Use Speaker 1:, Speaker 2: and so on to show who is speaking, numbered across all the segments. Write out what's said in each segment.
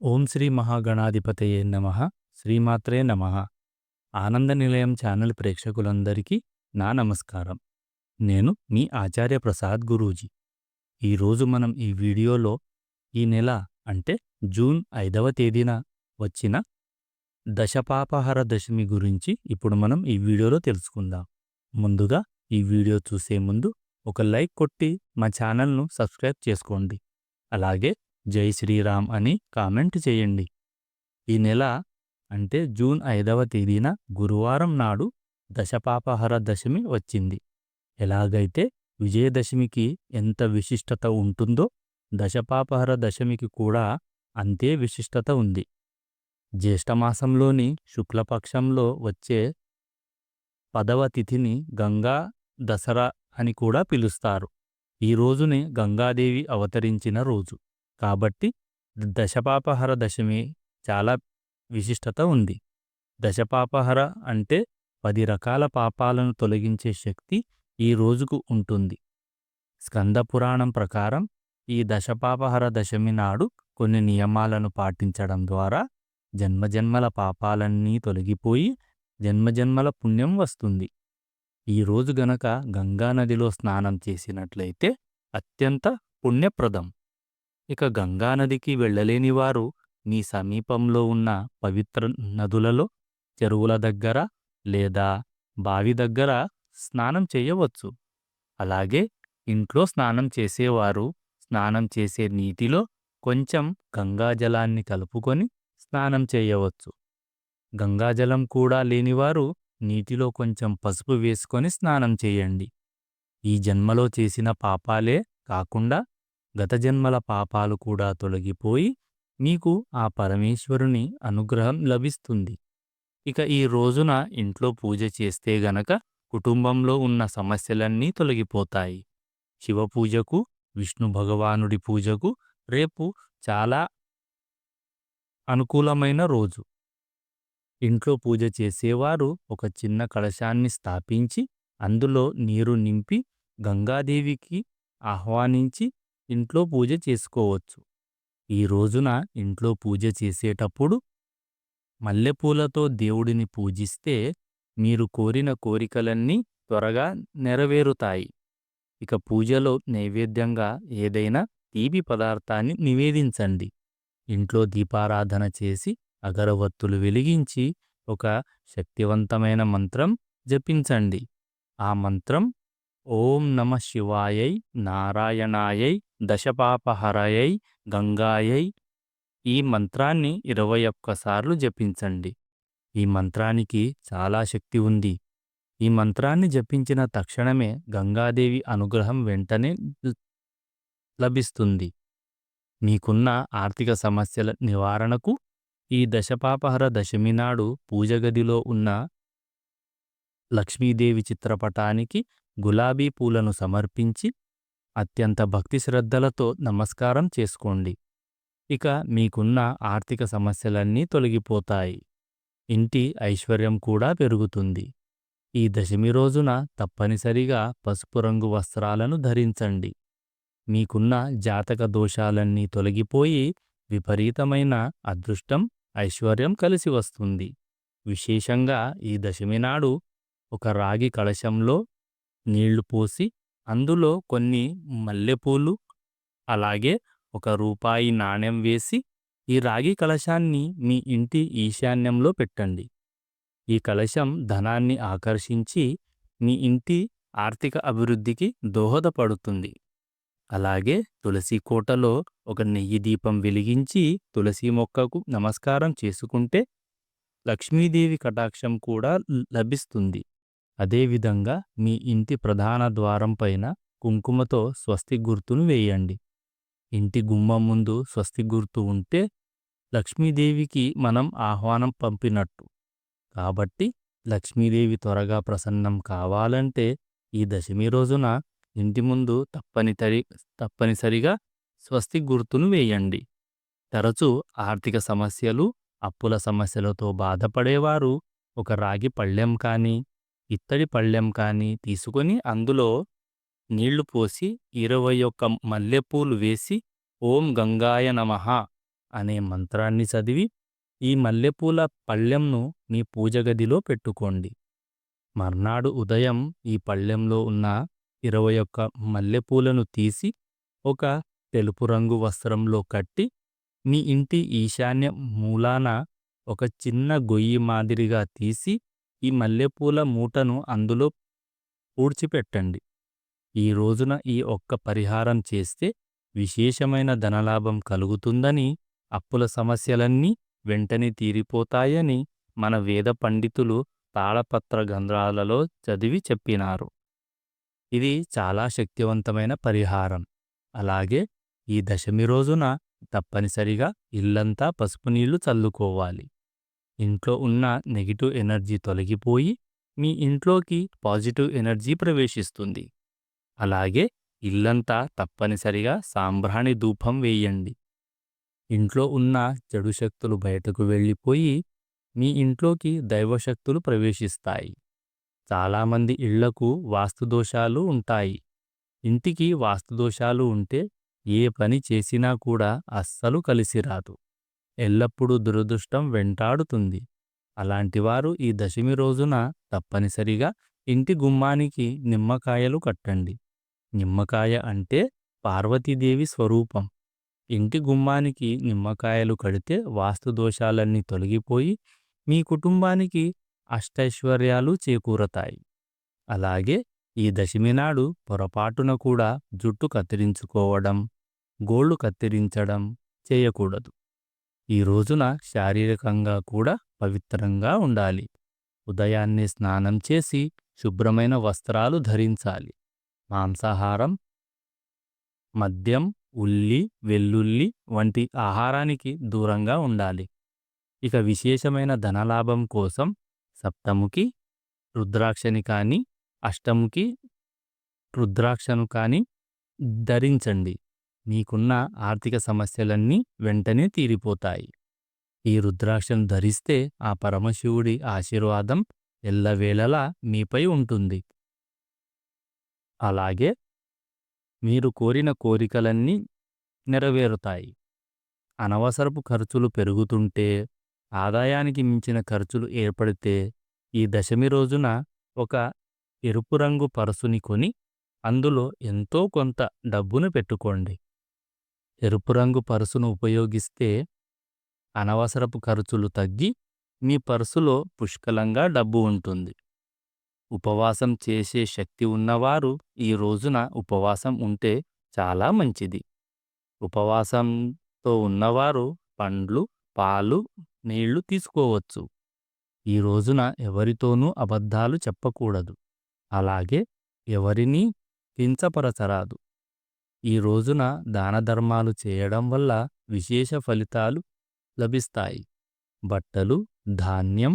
Speaker 1: ఓం శ్రీ మహాగణాధిపతయే నమ. శ్రీమాత్రే నమ. ఆనంద నిలయం ఛానల్ ప్రేక్షకులందరికీ నా నమస్కారం. నేను మీ ఆచార్య ప్రసాద్ గురూజీ. ఈరోజు మనం ఈ వీడియోలో ఈ నెల అంటే జూన్ ఐదవ తేదీన వచ్చిన దశపాపహర దశమి గురించి ఇప్పుడు మనం ఈ వీడియోలో తెలుసుకుందాం. ముందుగా ఈ వీడియో చూసే ముందు ఒక లైక్ కొట్టి మా ఛానల్ను సబ్స్క్రైబ్ చేసుకోండి. అలాగే జై శ్రీరామ్ అని కామెంట్ చేయండి. ఈ నెల అంటే జూన్ ఐదవ తేదీన గురువారం నాడు దశపాపహర దశమి వచ్చింది. ఎలాగైతే విజయదశమికి ఎంత విశిష్టత ఉంటుందో దశపాపహర దశమికి కూడా అంతే విశిష్టత ఉంది. జ్యేష్ఠమాసంలోని శుక్లపక్షంలో వచ్చే పదవ తిథిని గంగా దసరా అని కూడా పిలుస్తారు. ఈ రోజునే గంగాదేవి అవతరించిన రోజు. కాబట్టి దశపాపహర దశమి చాలా విశిష్టత ఉంది. దశపాపహర అంటే పది రకాల పాపాలను తొలగించే శక్తి ఈ రోజుకు ఉంటుంది. స్కంద పురాణం ప్రకారం ఈ దశపాపహర దశమి నాడు కొన్ని నియమాలను పాటించడం ద్వారా జన్మజన్మల పాపాలన్నీ తొలగిపోయి జన్మజన్మల పుణ్యం వస్తుంది. ఈ రోజు గనక గంగానదిలో స్నానం చేసినట్లయితే అత్యంత పుణ్యప్రదం. ఇక గంగానదికి వెళ్ళలేని వారు మీ సమీపంలో ఉన్న పవిత్ర నదులలో చెరువుల దగ్గర లేదా బావి దగ్గర స్నానం చేయవచ్చు. అలాగే ఇంట్లో స్నానం చేసేవారు స్నానం చేసే నీటిలో కొంచెం గంగాజలాన్ని కలుపుకొని స్నానం చేయవచ్చు. గంగాజలం కూడా లేనివారు నీటిలో కొంచెం పసుపు వేసుకొని స్నానం చేయండి. ఈ జన్మలో చేసిన పాపాలే కాకుండా గత జన్మల పాపాలు కూడా తొలగిపోయి నీకు ఆ పరమేశ్వరుని అనుగ్రహం లభిస్తుంది. ఇక ఈ రోజున ఇంట్లో పూజ చేస్తే గనక కుటుంబంలో ఉన్న సమస్యలన్నీ తొలగిపోతాయి. శివపూజకు విష్ణు భగవానుడి పూజకు రేపు చాలా అనుకూలమైన రోజు. ఇంట్లో పూజ చేసేవారు ఒక చిన్న కలశాన్ని స్థాపించి అందులో నీరు నింపి గంగాదేవికి ఆహ్వానించి ఇంట్లో పూజ చేసుకోవచ్చు. ఈ రోజున ఇంట్లో పూజ చేసేటప్పుడు మల్లెపూలతో దేవుడిని పూజిస్తే మీరు కోరిన కోరికలన్నీ త్వరగా నెరవేరుతాయి. ఇక పూజలో నైవేద్యంగా ఏదైనా తీపి పదార్థాన్ని నివేదించండి. ఇంట్లో దీపారాధన చేసి అగరవత్తులు వెలిగించి ఒక శక్తివంతమైన మంత్రం జపించండి. ఆ మంత్రం ఓం నమ శివాయై నారాయణాయై దశపాపహరయై గంగాయై ఈ మంత్రాన్ని ఇరవై ఒక్కసార్లు జపించండి. ఈ మంత్రానికి చాలా శక్తి ఉంది. ఈ మంత్రాన్ని జపించిన తక్షణమే గంగాదేవి అనుగ్రహం వెంటనే లభిస్తుంది. మీకున్న ఆర్థిక సమస్యల నివారణకు ఈ దశపాపహర దశమి నాడు పూజగదిలో ఉన్న లక్ష్మీదేవి చిత్రపటానికి గులాబీ పూలను సమర్పించి అత్యంత భక్తి శ్రద్ధలతో నమస్కారం చేసుకోండి. ఇక మీకున్న ఆర్థిక సమస్యలన్నీ తొలగిపోతాయి. ఇంటి ఐశ్వర్యం కూడా పెరుగుతుంది. ఈ దశమి రోజున తప్పనిసరిగా పసుపు రంగు వస్త్రాలను ధరించండి. మీకున్న జాతక దోషాలన్నీ తొలగిపోయి విపరీతమైన అదృష్టం ఐశ్వర్యం కలిసి వస్తుంది. విశేషంగా ఈ దశమి నాడు ఒక రాగి కలశంలో నీళ్ళు పోసి అందులో కొన్ని మల్లెపూలు అలాగే ఒక రూపాయి నాణెం వేసి ఈ రాగి కలశాన్ని మీ ఇంటి ఈశాన్యంలో పెట్టండి. ఈ కలశం ధనాన్ని ఆకర్షించి మీ ఇంటి ఆర్థిక అభివృద్ధికి దోహదపడుతుంది. అలాగే తులసి కోటలో ఒక నెయ్యి దీపం వెలిగించి తులసి మొక్కకు నమస్కారం చేసుకుంటే లక్ష్మీదేవి కటాక్షం కూడా లభిస్తుంది. అదేవిధంగా మీ ఇంటి ప్రధాన ద్వారం పైన కుంకుమతో స్వస్తి గుర్తును వేయండి. ఇంటి గుమ్మం ముందు స్వస్తి గుర్తు ఉంటే లక్ష్మీదేవికి మనం ఆహ్వానం పంపినట్టు. కాబట్టి లక్ష్మీదేవి త్వరగా ప్రసన్నం కావాలంటే ఈ దశమి రోజున ఇంటి ముందు తప్పనిసరి తప్పనిసరిగా స్వస్తి గుర్తును వేయండి. తరచూ ఆర్థిక సమస్యలు అప్పుల సమస్యలతో బాధపడేవారు ఒక రాగి పళ్ళెం కానీ ఇత్తడి పళ్ళెం కానీ తీసుకొని అందులో నీళ్ళు పోసి ఇరవై ఒక్క మల్లెపూలు వేసి ఓం గంగాయ నమః అనే మంత్రాన్ని చదివి ఈ మల్లెపూల పళ్ళెంను మీ పూజగదిలో పెట్టుకోండి. మర్నాడు ఉదయం ఈ పళ్ళెంలో ఉన్న ఇరవై ఒక్క మల్లెపూలను తీసి ఒక తెలుపు రంగు వస్త్రంలో కట్టి మీ ఇంటి ఈశాన్య మూలాన ఒక చిన్న గొయ్యి మాదిరిగా తీసి ఈ మల్లెపూల మూటను అందులో పూడ్చిపెట్టండి. ఈ రోజున ఈ ఒక్క పరిహారం చేస్తే విశేషమైన ధనలాభం కలుగుతుందని అప్పుల సమస్యలన్నీ వెంటనే తీరిపోతాయని మన వేద పండితులు తాళపత్ర గంధ్రాలలో చదివి చెప్పినారు. ఇది చాలా శక్తివంతమైన పరిహారం. అలాగే ఈ దశమి రోజున తప్పనిసరిగా ఇల్లంతా పసుపు నీళ్ళు చల్లుకోవాలి. ఇంట్లో ఉన్న నెగిటివ్ ఎనర్జీ తొలగిపోయి మీ ఇంట్లోకి పాజిటివ్ ఎనర్జీ ప్రవేశిస్తుంది. అలాగే ఇల్లంతా తప్పనిసరిగా సాంబ్రాణి ధూపం వేయండి. ఇంట్లో ఉన్న చెడు శక్తులు బయటకు వెళ్ళిపోయి మీ ఇంట్లోకి దైవశక్తులు ప్రవేశిస్తాయి. చాలామంది ఇళ్ళకు వాస్తుదోషాలు ఉంటాయి. ఇంటికి వాస్తుదోషాలు ఉంటే ఏ పని చేసినా కూడా అస్సలు కలిసిరాదు ఎల్లప్పుడూ దురదృష్టం వెంటాడుతుంది. అలాంటివారు ఈ దశమి రోజున తప్పనిసరిగా ఇంటి గుమ్మానికి నిమ్మకాయలు కట్టండి. నిమ్మకాయ అంటే పార్వతీదేవి స్వరూపం. ఇంటి గుమ్మానికి నిమ్మకాయలు కడితే వాస్తుదోషాలన్నీ తొలగిపోయి మీ కుటుంబానికి అష్టైశ్వర్యాలు చేకూరతాయి. అలాగే ఈ దశమి నాడు పొరపాటున కూడా జుట్టు కత్తిరించుకోవడం గోళ్ళు కత్తిరించడం చేయకూడదు. ఈ రోజున శారీరకంగా కూడా పవిత్రంగా ఉండాలి. ఉదయాన్నే స్నానం చేసి శుభ్రమైన వస్త్రాలు ధరించాలి. మాంసాహారం మద్యం ఉల్లి వెల్లుల్లి వంటి ఆహారానికి దూరంగా ఉండాలి. ఇక విశేషమైన ధనలాభం కోసం సప్తముకి రుద్రాక్షని కానీ అష్టముకి రుద్రాక్షను కానీ ధరించండి. మీకున్న ఆర్థిక సమస్యలన్నీ వెంటనే తీరిపోతాయి. ఈ రుద్రాక్షను ధరిస్తే ఆ పరమశివుడి ఆశీర్వాదం ఎల్లవేళలా మీపై ఉంటుంది. అలాగే మీరు కోరిన కోరికలన్నీ నెరవేరుతాయి. అనవసరపు ఖర్చులు పెరుగుతుంటే ఆదాయానికి మించిన ఖర్చులు ఏర్పడితే ఈ దశమి రోజున ఒక ఎరుపు రంగు పరసుని కొని అందులో ఎంతో కొంత డబ్బును పెట్టుకోండి. ఎరుపు రంగు పర్సును ఉపయోగిస్తే అనవసరపు ఖర్చులు తగ్గి మీ పర్సులో పుష్కలంగా డబ్బు ఉంటుంది. ఉపవాసం చేసే శక్తి ఉన్నవారు ఈ రోజున ఉపవాసం ఉంటే చాలా మంచిది. ఉపవాసంతో ఉన్నవారు పండ్లు పాలు నీళ్ళు తీసుకోవచ్చు. ఈ రోజున ఎవరితోనూ అబద్ధాలు చెప్పకూడదు. అలాగే ఎవరినీ కించపరచరాదు. ఈ రోజున దానధర్మాలు చేయడం వల్ల విశేష ఫలితాలు లభిస్తాయి. బట్టలు ధాన్యం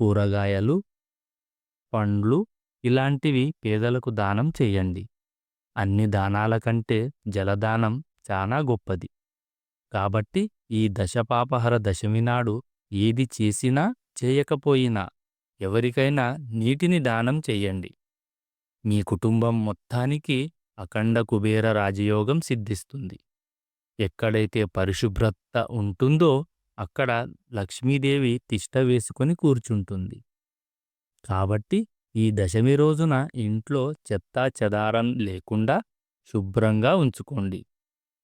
Speaker 1: కూరగాయలు పండ్లు ఇలాంటివి పేదలకు దానం చేయండి. అన్ని దానాల కంటే జలదానం చాలా గొప్పది. కాబట్టి ఈ దశపాపహర దశమి నాడు ఏది చేసినా చేయకపోయినా ఎవరికైనా నీటిని దానం చెయ్యండి మీ కుటుంబం మొత్తానికి అఖండ కుబేర రాజయోగం సిద్ధిస్తుంది. ఎక్కడైతే పరిశుభ్రత ఉంటుందో అక్కడ లక్ష్మీదేవి తిష్ట వేసుకొని కూర్చుంటుంది. కాబట్టి ఈ దశమి రోజున ఇంట్లో చెత్తా చెదారం లేకుండా శుభ్రంగా ఉంచుకోండి.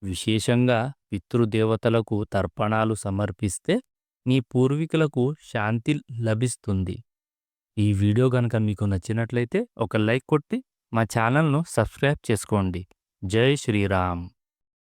Speaker 1: విశేషంగా పితృదేవతలకు తర్పణాలు సమర్పిస్తే మీ పూర్వీకులకు శాంతి లభిస్తుంది. ఈ వీడియో గనక మీకు నచ్చినట్లయితే ఒక లైక్ కొట్టి మా ఛానల్ను సబ్స్క్రైబ్ చేసుకోండి. జై శ్రీరామ్.